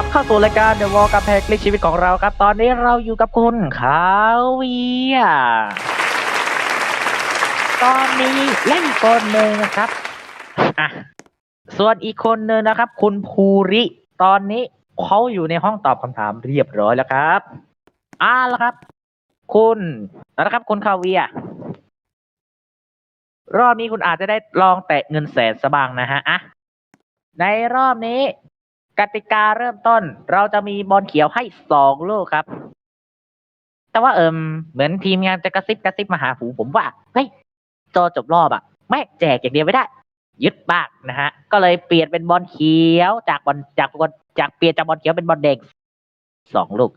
กลับเข้าสู่รายการ The Wall กับแพคลิกชีวิตของเราครับ ตอนนี้เราอยู่กับคุณคาเวียตอนนี้เล่นคนหนึ่งนะครับอะส่วนอีกคนหนึ่งนะครับ คุณภูริ ตอนนี้เขาอยู่ในห้องตอบคำถามเรียบร้อยแล้วครับอ่าแล้วครับ คุณนะครับ คุณคาเวียร์รอบนี้คุณอาจจะได้ลองแตะเงินแสนสบางนะฮะอะในรอบนี้ กติกาเริ่มต้น เราจะมีบอลเขียวให้สองลูกครับ แต่ว่าเอิมเหมือนทีมงานจะกระซิบกระซิบมาหาหูผมว่าเฮ้ยจอจบรอบอะแม่แจกอย่างเดียวไม่ได้ ยึดบ้างนะฮะ ก็เลยเปลี่ยนเป็นบอลเขียวจากบอลจากบอลจากเปลี่ยนจากบอลเขียวเป็นบอลแดงสองลูก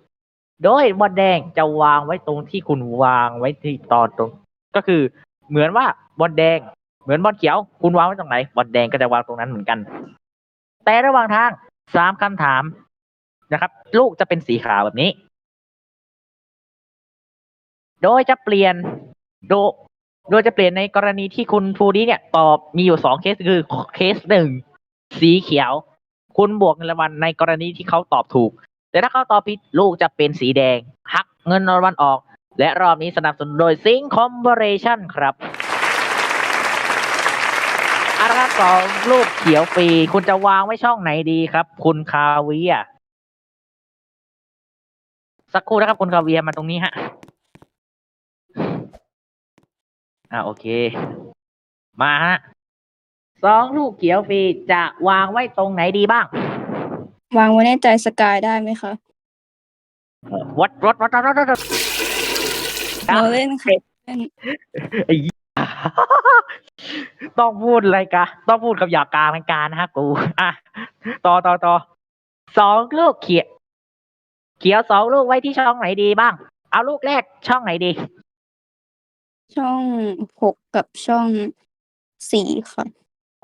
โดยบอลแดงจะวางไว้ตรงที่คุณวางไว้ที่ตอนตรง ก็คือเหมือนว่าบอลแดง เหมือนบอลเขียว คุณวางไว้ตรงไหนบอลแดงก็จะวางตรงนั้นเหมือนกัน แต่ระหว่างทาง สามคำถามนะครับ ลูกจะเป็นสีขาวแบบนี้ โดยจะเปลี่ยนโดโดยจะเปลี่ยนในกรณีที่คุณทูดีเนี่ยตอบมีอยู่สองเคสคือเคสหนึ่งสีเขียว คุณบวกเงินรางวัลในกรณีที่เขาตอบถูก แต่ถ้าเขาตอบผิดลูกจะเป็นสีแดงหักเงินรางวัลออก และรอบนี้สนับสนุนโดยซิงคอมเบอร์เรชั่นครับ สองลูกเขียวฟรีคุณจะวางไว้ช่องไหนดีครับ คุณคาเวียร์สักครู่นะครับ คุณคาเวียร์มาตรงนี้ฮะอ่าโอเค มาฮะสองลูกเขียวฟรีจะวางไว้ตรงไหนดีบ้าง วางไว้ในใจสกายได้ไหมคะวัดวัดวัดวัดวัดวัดเราเล่นค่ะเล่นไอ้เหี้ย ต้องพูดอะไรกะต้องพูดกับหยาบกลางเป็นการนะฮะกูอะต่อต่อต่อสองลูกเขียวเขียวสองลูกไว้ที่ช่องไหนดีบ้าง เอาลูกแรกช่องไหนดี ช่องหกกับช่องสี่ค่ะ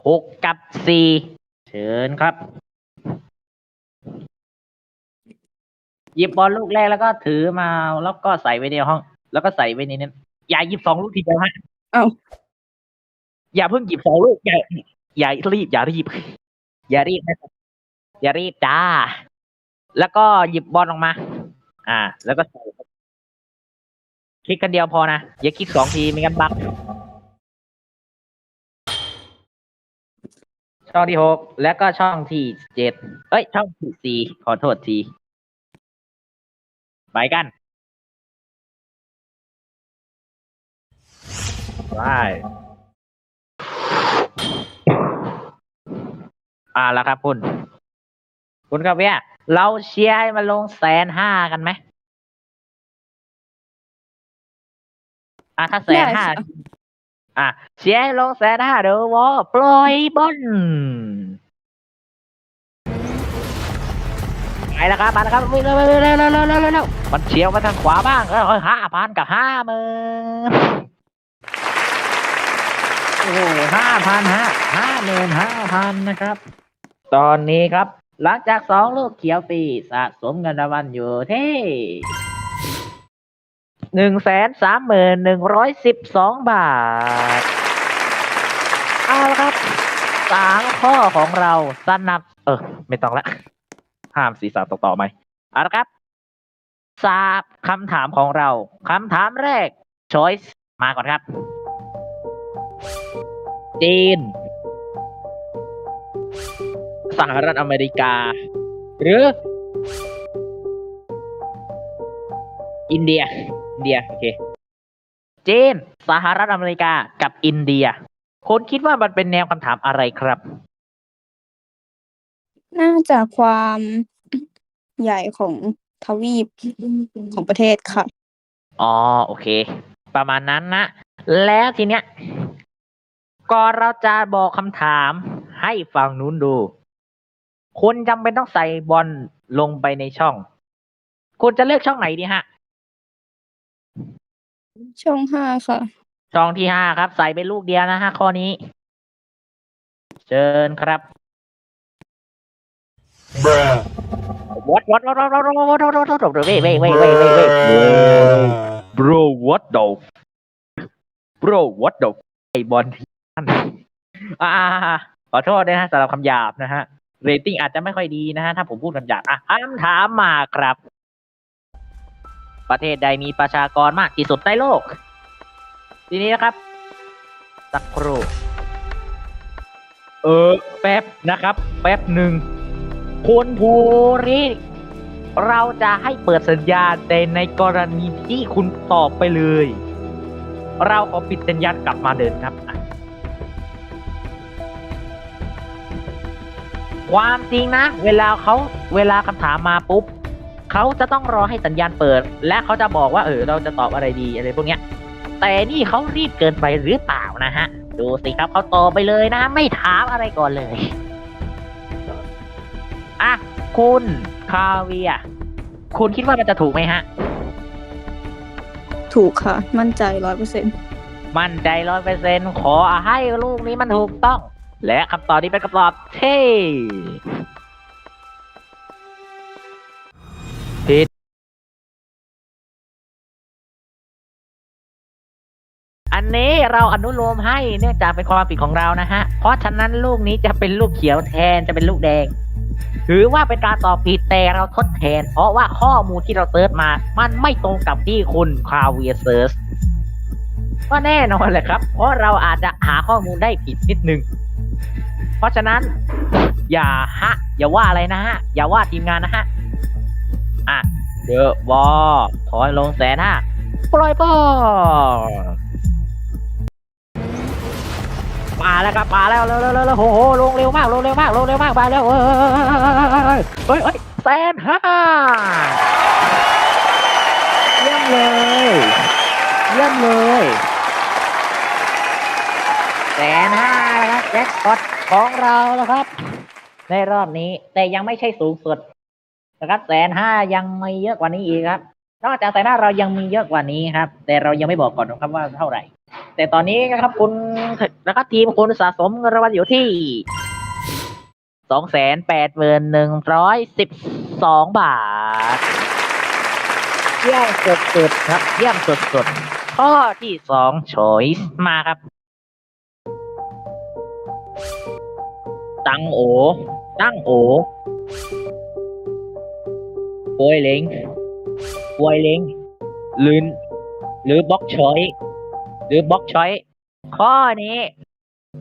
หกกับสี่เชิญครับหยิบบอลลูกแรกแล้วก็ถือมาแล้วก็ใส่ไว้ในห้อง แล้วก็ใส่ไว้ในนั้นอย่าหยิบสองลูกทีเดียวฮะเอ้า อย่าเพิ่งหยิบสองลูกอย่าอย่ารีบอย่ารีบ อย่ารีบนะครับอย่ารีบจ้า แล้วก็หยิบบอลออกมา อ่า แล้วก็ใส่คลิกกันเดียวพอนะ อย่าคลิกสองทีไม่งั้นบักช่องที่หกแล้วก็ช่องที่เจ็ดเอ้ย ช่องที่สี่ขอโทษที ไปกันไป อ่าแล้วครับคุณ คุณครับเนี่ยเราเชียร์ให้มาลงแสนห้ากันไหมอะถ้าแสนห้าอะเชียร์ให้ลงแสนห้าเดี๋ยววอปล่อยบอลไปแล้วครับไปแล้วครับวิ่งเร็วเร็วเร็วเร็วเร็วมันเชียร์มาทางขวาบ้างแล้วห้าพันกับห้าหมื่น ห้าพันห้าห้าหมื่นห้าพันนะครับ ตอนนี้ครับ หลังจากสองลูกเขียวปีสะสมเงินรางวัลอยู่ที่หนึ่งแสนสามหมื่นหนึ่งร้อยสิบสองบาท เอาละครับสามข้อของเราสนับ เออ ไม่ต้องละ ห้ามศีรษะต่อต่อไหมเอาละครับสามคำถามของเราคำถามแรก choice มาก่อนครับ จีนสหรัฐอเมริกา หรือ อินเดีย อินเดีย โอเคจีนสหรัฐอเมริกากับอินเดียคุณคิดว่ามันเป็นแนวคำถามอะไรครับ น่าจะความใหญ่ของทวีปของประเทศค่ะ อ๋อ โอเค ประมาณนั้นนะ แล้วทีเนี้ย ก่อนเราจะบอกคำถามให้ฝั่งนู้นดู คุณจำเป็นต้องใส่บอลลงไปในช่อง คุณจะเลือกช่องไหนดีฮะ ช่องห้าค่ะ ช่องที่ห้าครับ ใส่ไปลูกเดียวนะฮะข้อนี้ เชิญครับ Bruh. วัดวัดวัดวัดวัดวัดวัดวัดวัดวัดวัดเว้ยเว้ยเว้ยเว้ยเว้ยเว้ย bro what the bro what the ไอบอลที่นั่น อ่าขอโทษด้วยนะสำหรับคำหยาบนะฮะเรตติ้งอาจจะไม่ค่อยดีนะฮะ ถ้าผมพูดคำหยาบอะคำถามมาครับ ประเทศใดมีประชากรมากที่สุดในโลก ทีนี้นะครับ สักครู่เออ แป๊บนะครับ แป๊บหนึ่งคุณภูริเราจะให้เปิดสัญญาณแต่ในกรณีที่คุณตอบไปเลย เราขอปิดสัญญาณกลับมาเดินครับ ความจริงนะ เวลาเขาเวลาคำถามมาปุ๊บเขาจะต้องรอให้สัญญาณเปิด และเขาจะบอกว่าเออเราจะตอบอะไรดีอะไรพวกเนี้ย แต่นี่เขารีบเกินไปหรือเปล่านะฮะ ดูสิครับเขาตอบไปเลยนะ ไม่ถามอะไรก่อนเลย อะ คุณคาเวียร์คุณคิดว่ามันจะถูกไหมฮะ ถูกค่ะ มั่นใจร้อยเปอร์เซ็นต์มั่นใจร้อยเปอร์เซ็นขอให้ลูกนี้มันถูกต้อง และคำตอบนี้เป็นคำตอบที่ผิดอันนี้เราอนุโลมให้เนื่องจากเป็นความผิดของเรานะฮะ เพราะฉะนั้นลูกนี้จะเป็นลูกเขียวแทนจะเป็นลูกแดง ถือว่าเป็นการตอบผิดแต่เราทดแทน เพราะว่าข้อมูลที่เราเซิร์ชมา มันไม่ตรงกับที่คุณคาเวียเซิร์ชก็แน่นอนแหละครับ เพราะเราอาจจะหาข้อมูลได้ผิดนิดนึง เพราะฉะนั้น อย่าฮะ อย่าว่าอะไรนะฮะ อย่าว่าทีมงานนะฮะ อะเดอะวอถอยลงแสนห้าปล่อยบอลมาแล้วครับมาแล้วเร็วเร็วเร็วโอ้โหลงเร็วมากลงเร็วมากลงเร็วมากไปแล้วเฮ้ยเฮ้ยแสนห้าเยี่ยมเลยเยี่ยมเลยแสนห้า แจ็คพอตของเราแล้วครับ ในรอบนี้แต่ยังไม่ใช่สูงสุดนะครับแสนห้ายังมีเยอะกว่านี้อีกครับ นอกจากแสนห้าเรายังมีเยอะกว่านี้ครับ แต่เรายังไม่บอกก่อนนะครับว่าเท่าไหร่ แต่ตอนนี้นะครับคุณนะครับทีมคุณสะสมเงินรางวัลอยู่ที่สองแสนแปดหมื่นหนึ่งร้อยสิบสองบาท เยี่ยมสุดๆครับ เยี่ยมสุดๆข้อที่สองโชยมาครับ ตังโอ ตั้งโอปวยเล้งปวยเล้งหรือหรือบล็อกชอยหรือบล็อกชอยข้อนี้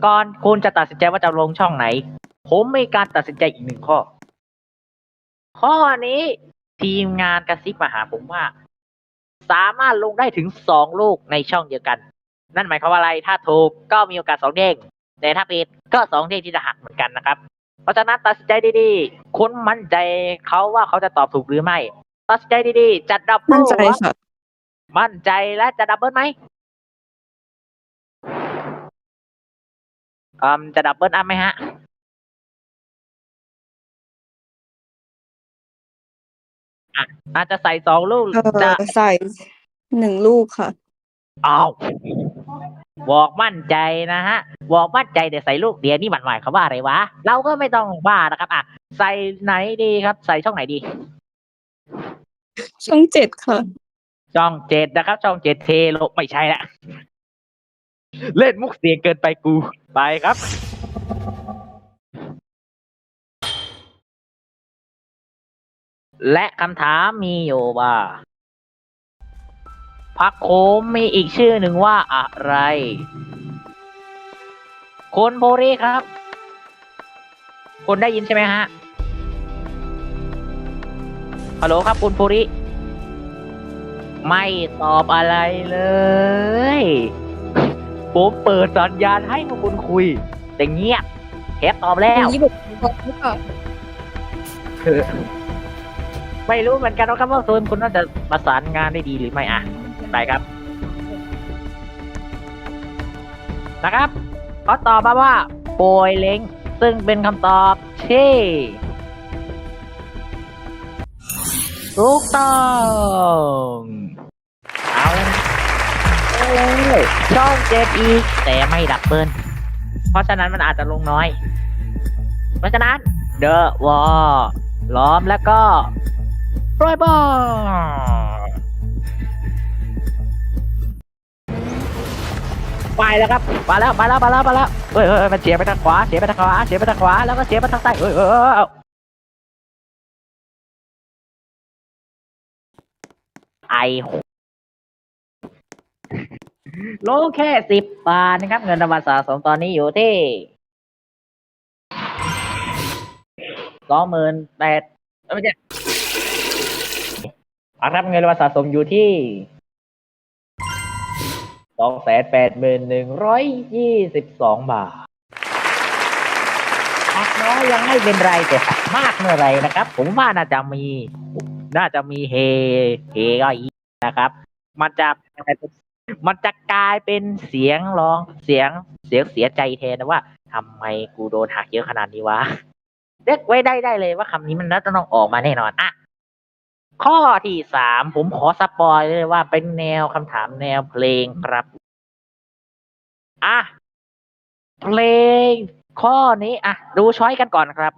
ก่อนคุณจะตัดสินใจว่าจะลงช่องไหน ผมมีการตัดสินใจอีกหนึ่งข้อ ข้อนี้ทีมงานกระซิบมาหาผมว่า สามารถลงได้ถึงสองลูกในช่องเดียวกัน นั่นหมายความว่าอะไร ถ้าถูกก็มีโอกาสสองเด้ง แต่ถ้าผิดก็สองเด้งที่จะหักเหมือนกันนะครับ เพราะฉะนั้นตัดสินใจดีๆคุณมั่นใจเขาว่าเขาจะตอบถูกหรือไม่ตัดสินใจดีๆจัดดับเบิมั่ลนใจค่ะมั่นใจและจะดับเบิลไหมอืมจะดับเบิลอัพไหมฮะอะอาจจะใส่สองลูกเอจะอใส่หนึ่งลูกค่ะ อ้าวบอกมั่นใจนะฮะบอกมั่นใจแต่ใส่ลูกเดียวนี่มันหมายความว่าอะไรวะ เราก็ไม่ต้องบ้านะครับอะใส่ไหนดีครับ ใส่ช่องไหนดี ช่องเจ็ดค่ะช่องเจ็ดนะครับ ช่องเจ็ดเทโลไม่ใช่ละเล่นมุกเสียงเกินไปกูไปครับ และคำถามมีอยู่ว่า พักโคมมีอีกชื่อหนึ่งว่าอะไรคุณโพรีครับคุณได้ยินใช่ไหมฮะ ฮัลโหลครับคุณโพริไม่ตอบอะไรเลย ผมเปิดสัญญาณให้พวกคุณคุย แต่เงียบแคปตอบแล้วยี่สิบหกค่ะไม่รู้เหมือนกันว่าครับว่าโซนคุณน่าจะประสานงานได้ดีหรือไม่อะ ไปครับ นะครับเขาตอบมาว่าโปยเล้งซึ่งเป็นคำตอบที่ถูกต้องเอาเลยช่องเจ็ดอีก แต่ไม่ดับเบิลเพราะฉะนั้นมันอาจจะลงน้อย เพราะฉะนั้นเดอะวอลล้อมแล้วก็ปล่อยบอล ไปแล้วครับมาแล้วมาแล้วมาแล้วมาแล้วเฮ้ยเฮ้ยมันเสียไปทางขวาเสียไปทางขวาเสียไปทางขวาแล้วก็เสียไปทางซ้ายเฮ้ยเฮ้ยเฮ้ยเไอโหโลแค่สิบบาทนะครับ เงินรางวัลสะสมตอนนี้อยู่ที่สองหมื่นแปดเอ้ยไม่ใช่เอาครับเงินรางวัลสะสมอยู่ที่ สองแสนแปดหมื่นหนึ่งร้อยยี่สิบสองบาทหักน้อยยังไม่เป็นไรแต่หักมากเมื่อไรนะครับ ผมว่าน่าจะมี น่าจะมีเฮเฮก็อีกนะครับ มันจะมันจะกลายเป็นเสียงร้องเสียงเสียงเสียใจแทนนะว่าทำไมกูโดนหักเยอะขนาดนี้วะเด็กไว้ได้ได้เลยว่าคำนี้มันน่าจะต้องออกมาแน่นอนอะ ข้อที่สามผมขอสปอยเลยว่าเป็นแนวคำถามแนวเพลงครับ อะ เพลง ข้อนี้ อะ ดูช้อยกันก่อนครับ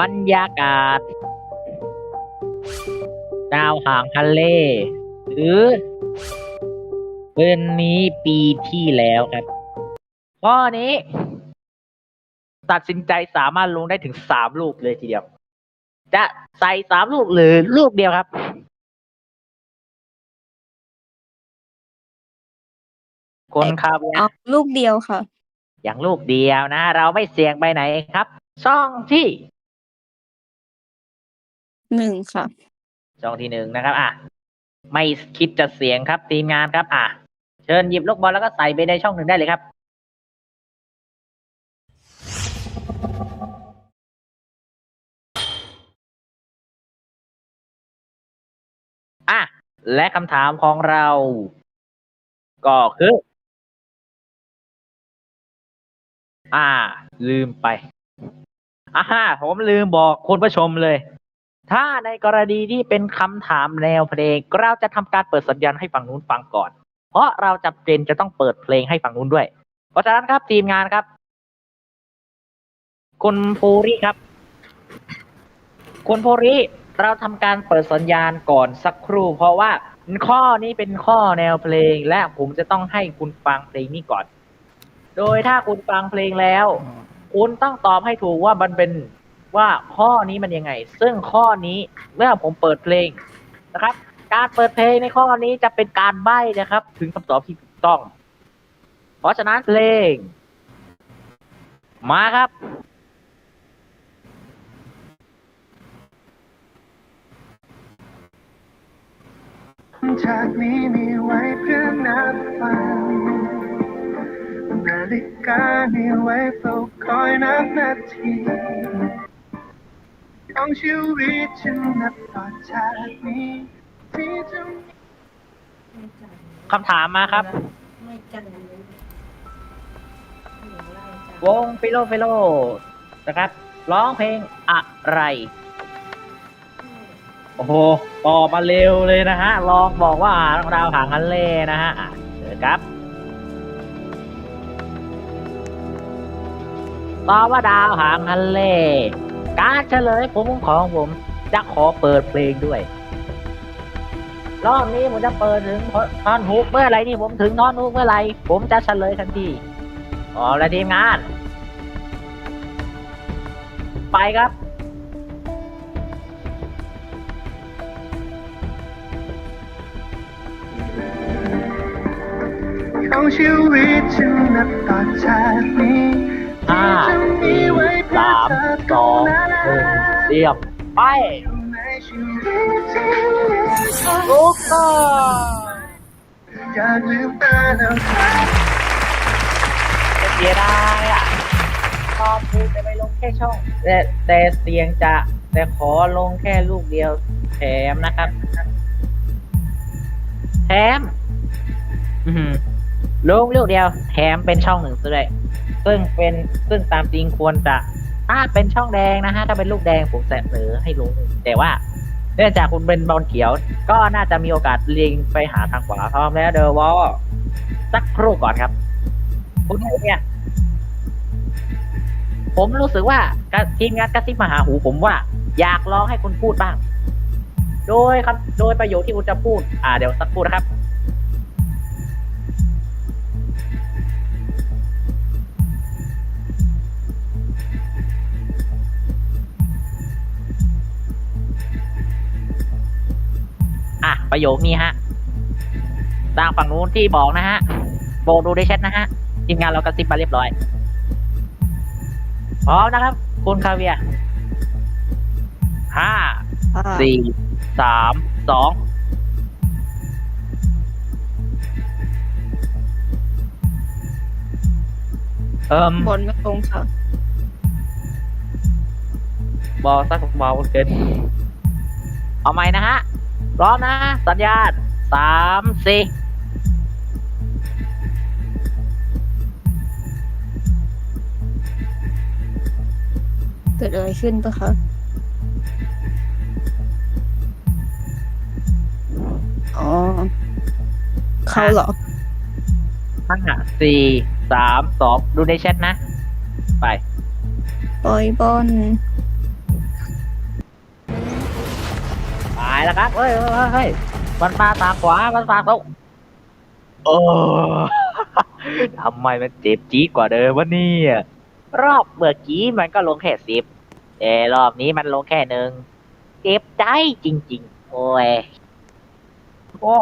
บรรยากาศ ดาวห่างทะเล หรือคืนนี้ปีที่แล้วครับ ข้อนี้ ตัดสินใจสามารถลงได้ถึงสามลูกเลยทีเดียว จะใส่สามลูกหรือลูกเดียวครับคนครับเอาลูกเดียวค่ะ อย่างลูกเดียวนะ เราไม่เสี่ยงไปไหนครับ ช่องที่หนึ่งค่ะ ช่องที่หนึ่งนะครับ อะ ไม่คิดจะเสี่ยงครับทีมงานครับ อะ เชิญหยิบลูกบอลแล้วก็ใส่ไปในช่องหนึ่งได้เลยครับ และคำถามของเรา ก็คือ อ่า ลืมไปอ่าฮะผมลืมบอกคุณผู้ชมเลย ถ้าในกรณีที่เป็นคำถามแนวเพลง เราจะทำการเปิดสัญญาณให้ฝั่งนู้นฟังก่อน เพราะเราจำเป็นจะต้องเปิดเพลงให้ฝั่งนู้นด้วย เพราะฉะนั้นครับทีมงานครับ คุณภูริครับ คุณภูริ เราทำการเปิดสัญญาณก่อนสักครู่ เพราะว่าข้อนี้เป็นข้อแนวเพลงและผมจะต้องให้คุณฟังเพลงนี้ก่อน โดยถ้าคุณฟังเพลงแล้ว คุณต้องตอบให้ถูกว่ามันเป็นว่าข้อนี้มันยังไง ซึ่งข้อนี้เมื่อผมเปิดเพลงนะครับ การเปิดเพลงในข้อนี้จะเป็นการใบ้นะครับ ถึงคำตอบที่ถูกต้อง เพราะฉะนั้นเพลง มาครับ จากนี้มีไว้เพื่อนับฟังนาฬิกามีไว้เฝ้าคอยนับนาทีของชีวิตฉันนับต่อจากนี้ที่จะมีคำถามมาครับ ไม่จังวงฟิโลฟิโลนะครับ ร้องเพลงอะไรโอ้โหตอบมาเร็วเลยนะฮะ ลองบอกว่าน้องดาวหางฮันเล่นะฮะอะเชิญครับ ตอบว่าดาวหางฮันเล่ การเฉลยผมของผม จะขอเปิดเพลงด้วย รอบนี้ผมจะเปิดถึงท่อนฮุกเมื่อไหรนี่ผมถึงท่อนฮุกเมื่อไร ผมจะเฉลยทันทีอ๋อและทีมงาน ไปครับ ชีวิตฉันนับต่อจากนี้ห้าสี่สามสองหนึ่งเรียมไปในชีวิตที่มีเธอลุกต่ออยาลืมตาแล้วเสียดายอะตอบถูกจะไปลงแค่ช่อง แต่แต่เสียงจะแต่ขอลงแค่ลูกเดียวแถมนะครับ แถม อือหือ ลงลูกเดียว แถมเป็นช่องหนึ่งซะด้วยซึ่งเป็นซึ่งตามจริงควรจะถ้าเป็นช่องแดงนะฮะ ถ้าเป็นลูกแดงผมเสนอให้ลงแต่ว่าเนื่องจากคุณเป็นบอลเขียว ก็น่าจะมีโอกาสเลียงไปหาทางขวาพร้อมแล้วเดอวอลสักครู่ก่อนครับ คุณเนี่ย ผมรู้สึกว่าทีมงานกระซิบมาหาหูผมว่า อยากลองให้คุณพูดบ้าง โดยคำโดยประโยคที่คุณจะพูด อ่าเดี๋ยวสักครู่นะครับ ประโยคนี้ฮะทางฝั่งนู้นที่บอกนะฮะ โบดูได้แชทนะฮะ ทีมงานเรากระซิบมาเรียบร้อยพร้อมนะครับ คุณคาเวียร์ห้าอ่าสี่สามสองเอิ่มบนไม่ตรงค่ะบอลสักบอลเกินเอาไหมนะฮะพ ร้อมนะ สัญญาณสามสี่เกิดอะไรขึ้นปะคะอ๋อเขาเหรอห้าสี่สามสองดูในแชทนะ ไปปล่อยบอล แล้วครับเฮ้ยเฮ้ยเฮ้ยเฮ้ยมันมาทางขวามันมาตรงโอ้ทำไมมันเจ็บจี๊ดกว่าเดิมวะเนี่ยรอบเมื่อกี้มันก็ลงแค่สิบแต่รอบนี้มันลงแค่หนึ่งเจ็บใจจริง ๆ โอ้ยโอ้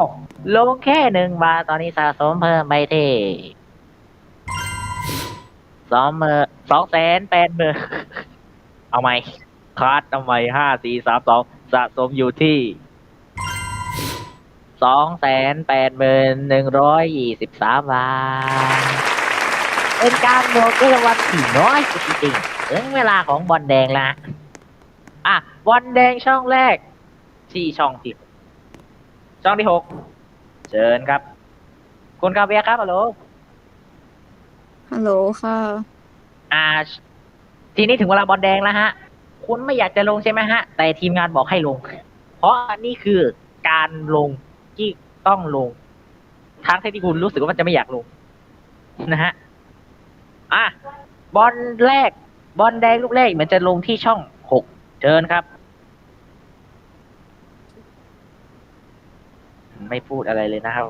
ลงแค่หนึ่งมาตอนนี้สะสมเพิ่มไปที่สองหมื่นสองแสนแปดหมื่นเอาไหมคัดเอาไหมห้าสี่สามสอง สะสมอยู่ที่สองแสนแปดหมื่นหนึ่งร้อยยี่สิบสามบาท เป็นการโดนด้วยรางวัลที่น้อยสุดจริงๆถึงเวลาของบอลแดงละอะบอลแดงช่องแรก ที่ช่องที่ช่องที่หกเชิญครับ คุณกาเบียร์ครับฮัลโหลฮัลโหลค่ะ อ่า ทีนี้ถึงเวลาบอลแดงแล้วฮะ คุณไม่อยากจะลงใช่ไหมฮะ แต่ทีมงานบอกให้ลง เพราะอันนี้คือการลงที่ต้องลง ทั้งที่คุณรู้สึกว่ามันจะไม่อยากลง นะฮะ อะ บอลแรก บอลแดงลูกแรกเหมือนจะลงที่ช่องหกเชิญครับ ไม่พูดอะไรเลยนะครับ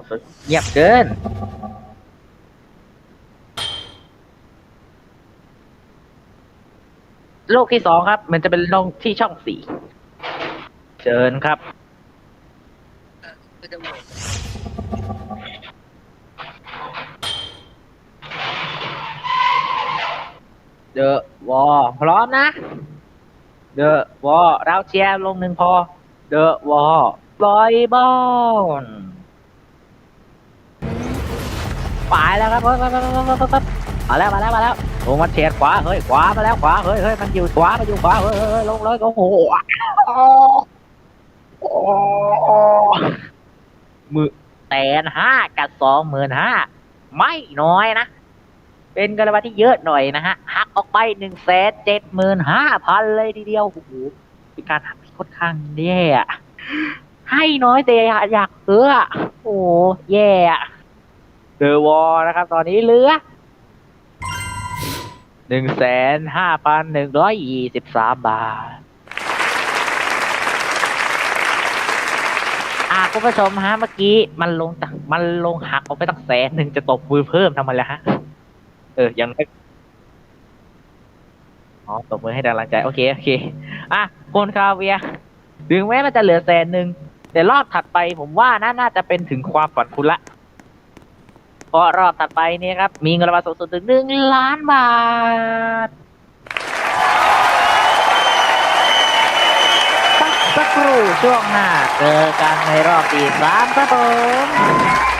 เงียบเกิน ลูกที่สองครับ มันจะเป็นลงที่ช่องสี่เชิญครับ เดอะวอพร้อมนะ เดอะวอเราเชียร์ลงหนึ่งพอ เดอะวอปล่อยบอลไปแล้วครับ มาแล้วมาแล้วมาแล้วลงมาเฉียดขวาเฮ้ยขวามาแล้วขวาเฮ้ยเฮ้ยมันอยู่ขวามันอยู่ขวาเฮ้ยเฮ้ยลงเลยโอ้โหโอ้โหมือแสนห้ากับสองหมื่นห้าไม่น้อยนะ เป็นกระบาที่เยอะหน่อยนะฮะหักออกไปหนึ่งแสนเจ็ดหมื่นห้าพันเลยทีเดียวโอ้โหเป็นการหักที่ค่อนข้างแย่อะให้น้อยแต่อยากเออโอ้แย่อะเดอะวอลนะครับ ตอนนี้เหลือ หนึ่งแสนห้าพันหนึ่งร้อยยี่สิบสามบาท อ่าคุณผู้ชมฮะเมื่อกี้มันลงจากมันลงหักออกไปตั้งแสนหนึ่งจะตบมือเพิ่มทำไมล่ะฮะ เอออยังอ๋อตบมือให้กำลังใจ โอเคโอเค อะคุณคาเวียถึงแม้มันจะเหลือแสนหนึ่งแต่รอบถัดไปผมว่าน่าน่าจะเป็นถึงความฝันคุณละ เพราะรอบถัดไปนี่ครับ มีเงินรางวัลสูงสุดถึงหนึ่งล้านบาท สักสักครู่ช่วงหน้าเจอกันในรอบที่สามครับผม